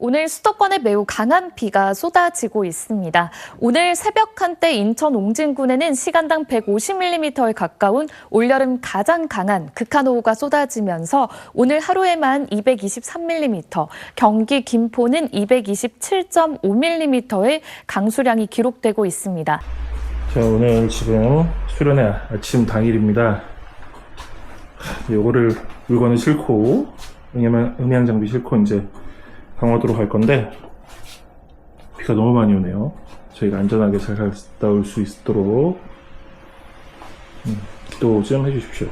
오늘 수도권에 매우 강한 비가 쏟아지고 있습니다. 오늘 새벽 한때 인천 옹진군에는 시간당 150mm에 가까운 올여름 가장 강한 극한호우가 쏟아지면서 오늘 하루에만 223mm, 경기 김포는 227.5mm의 강수량이 기록되고 있습니다. 자, 오늘 지금 수련회 아침 당일입니다. 하, 요거를 물건을 싣고, 음향, 음향 장비 싣고 이제 강화도로 갈 건데, 비가 너무 많이 오네요. 저희가 안전하게 잘 갔다 올 수 있도록, 음, 해주십시오.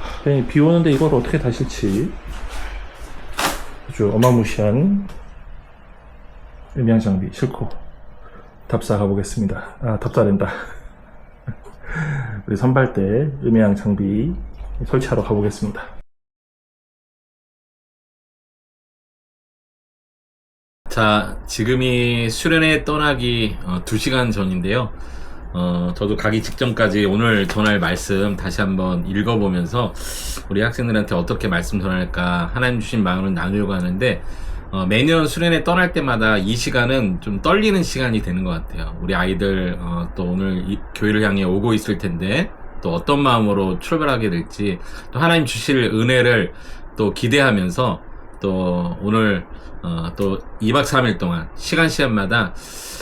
하, 아니, 비 오는데 이걸 어떻게 다 실지. 아주 어마무시한 음향 장비 싣고 답사 가보겠습니다. 아, 답사된다. 우리 선발대 음향 장비 설치하러 가보겠습니다. 자, 지금이 수련회 떠나기 어, 2시간 전인데요. 어, 저도 가기 직전까지 오늘 전할 말씀 다시 한번 읽어보면서 우리 학생들한테 어떻게 말씀 전할까 하나님 주신 마음을 나누려고 하는데 어, 매년 수련회 떠날 때마다 이 시간은 좀 떨리는 시간이 되는 것 같아요. 우리 아이들 어, 또 오늘 이 교회를 향해 오고 있을 텐데 또 어떤 마음으로 출발하게 될지 또 하나님 주실 은혜를 또 기대하면서 또 오늘 어, 또 2박 3일 동안 시간 시간마다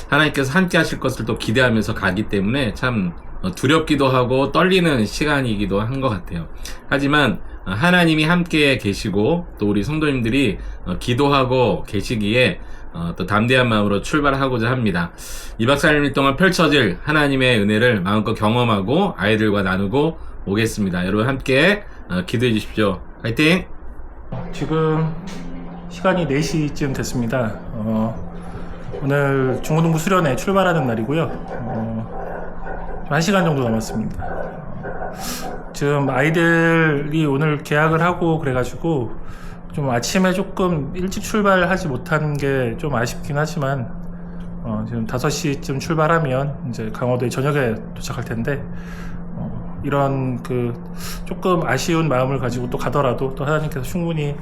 하나님께서 함께 하실 것을 또 기대하면서 가기 때문에 참 어, 두렵기도 하고 떨리는 시간이기도 한 것 같아요. 하지만 어, 하나님이 함께 계시고 또 우리 성도님들이 어, 기도하고 계시기에 어, 또 담대한 마음으로 출발하고자 합니다. 2박 3일 동안 펼쳐질 하나님의 은혜를 마음껏 경험하고 아이들과 나누고 오겠습니다. 여러분 함께 어, 기도해 주십시오. 화이팅! 지금 시간이 4시쯤 됐습니다. 어, 오늘 중고등부 수련회 출발하는 날이고요. 어, 1시간 정도 남았습니다. 어, 지금 아이들이 오늘 계약을 하고 그래가지고 좀 아침에 조금 일찍 출발하지 못한 게 좀 아쉽긴 하지만 어, 지금 5시쯤 출발하면 이제 강화도에 저녁에 도착할 텐데 어, 이런 그 조금 아쉬운 마음을 가지고 또 가더라도 또 하나님께서 충분히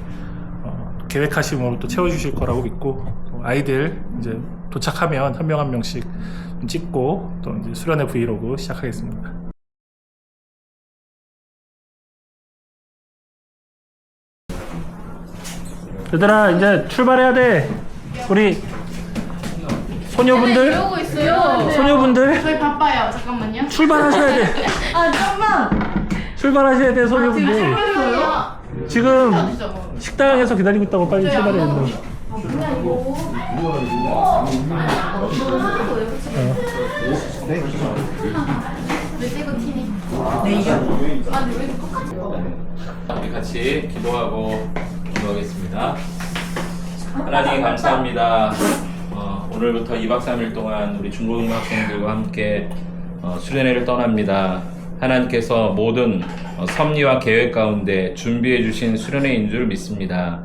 어, 또 계획하심으로 또 채워주실 거라고 믿고 또 아이들 이제 도착하면 한 명 한 명씩 좀 찍고 또 이제 수련회 브이로그 시작하겠습니다. 얘들아 이제 출발해야 돼. 우리 소녀분들 배우고 있어요. 소녀분들 저희 바빠요. 잠깐만요. 출발하셔야 돼. 아. 출발하셔야 돼 소녀분들. 잠깐만요. 지금 진짜 뭐. 식당에서 기다리고 있다고 빨리 출발해야 된다. 티니? 우리 같이 기도하고 기도하겠습니다. 하나님 감사합니다. 어, 오늘부터 2박 3일 동안 우리 중고등부 학생들과 함께 어, 수련회를 떠납니다. 하나님께서 모든 어, 섭리와 계획 가운데 준비해 주신 수련회인 줄 믿습니다.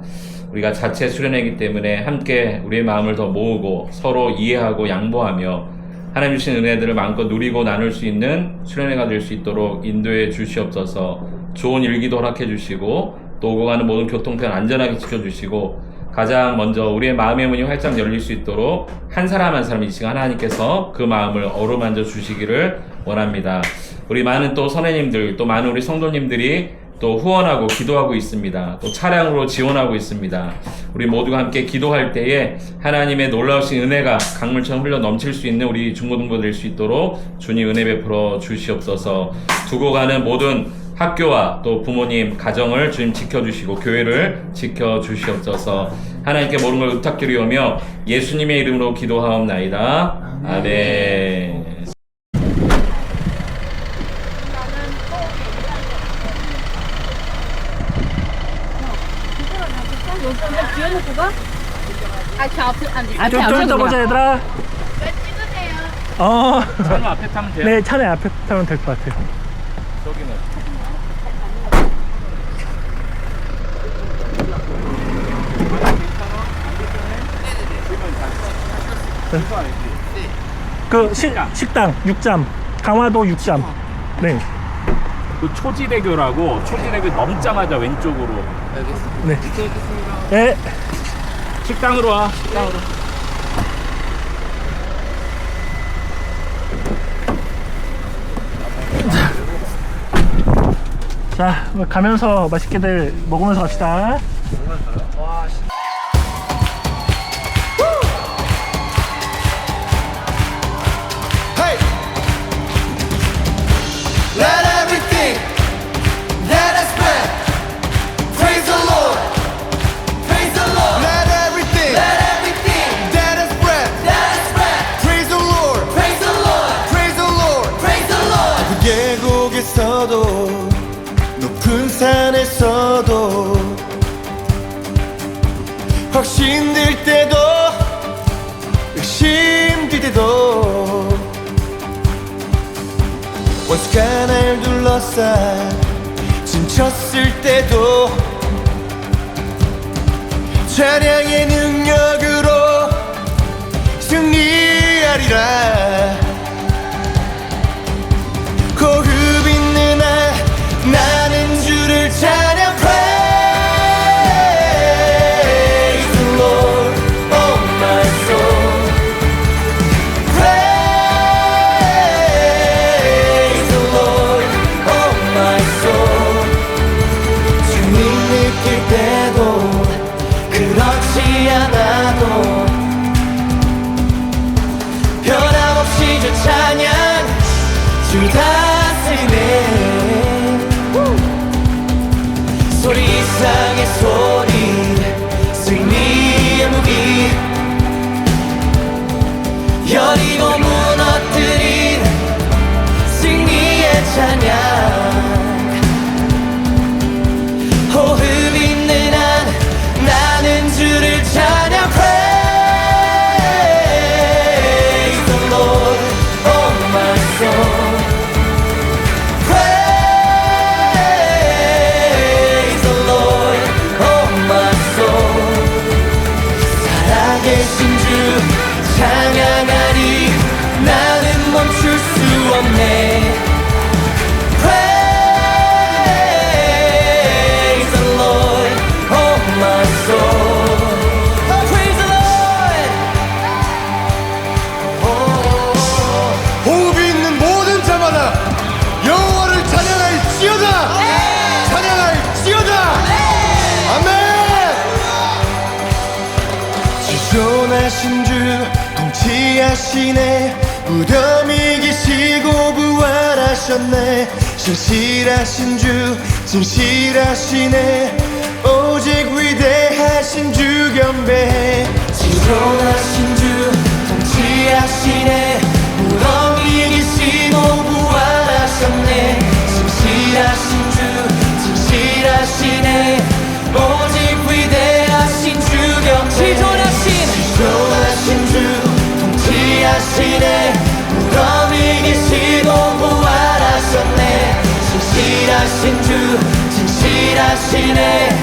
우리가 자체 수련회이기 때문에 함께 우리의 마음을 더 모으고 서로 이해하고 양보하며 하나님 주신 은혜들을 마음껏 누리고 나눌 수 있는 수련회가 될 수 있도록 인도해 주시옵소서 좋은 일기도 허락해 주시고 또 오고 가는 모든 교통편 안전하게 지켜주시고 가장 먼저 우리의 마음의 문이 활짝 열릴 수 있도록 한 사람 한 사람 이 시간 하나님께서 그 마음을 어루만져 주시기를 원합니다. 우리 많은 또 선생님들 또 많은 우리 성도님들이 또 후원하고 기도하고 있습니다. 또 차량으로 지원하고 있습니다. 우리 모두가 함께 기도할 때에 하나님의 놀라우신 은혜가 강물처럼 흘러 넘칠 수 있는 우리 중고등부 될 수 있도록 주님 은혜 베풀어 주시옵소서. 두고 가는 모든 학교와 또 부모님 가정을 주님 지켜주시고 교회를 지켜주시옵소서. 하나님께 모든 걸 부탁드리오며 예수님의 이름으로 기도하옵나이다. 아멘. 아, 좀, 좀 이따 보자, 얘들아. 어. 차는 앞에 타면 돼요? 네, 차내 앞에 타면 될 것 같아요. 저기는. 그 시, 식당 6잠. 강화도 6잠. 네. 그 초지대교라고 초지대교 넘자마자 왼쪽으로 네. 네. 식당으로 와. 식당으로. 자 뭐 가면서 맛있게들 먹으면서 갑시다. 먹으면서요? 와 원수가 날 둘러싸 진쳤을 때도 차량의 능력으로 승리하리라. 대신에 무덤이 기시고 부활하셨네. 진실하신 주 진실하시네. 오직 위대하신 주 경배해 지존하신 주 통치하시네. 하시네.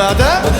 모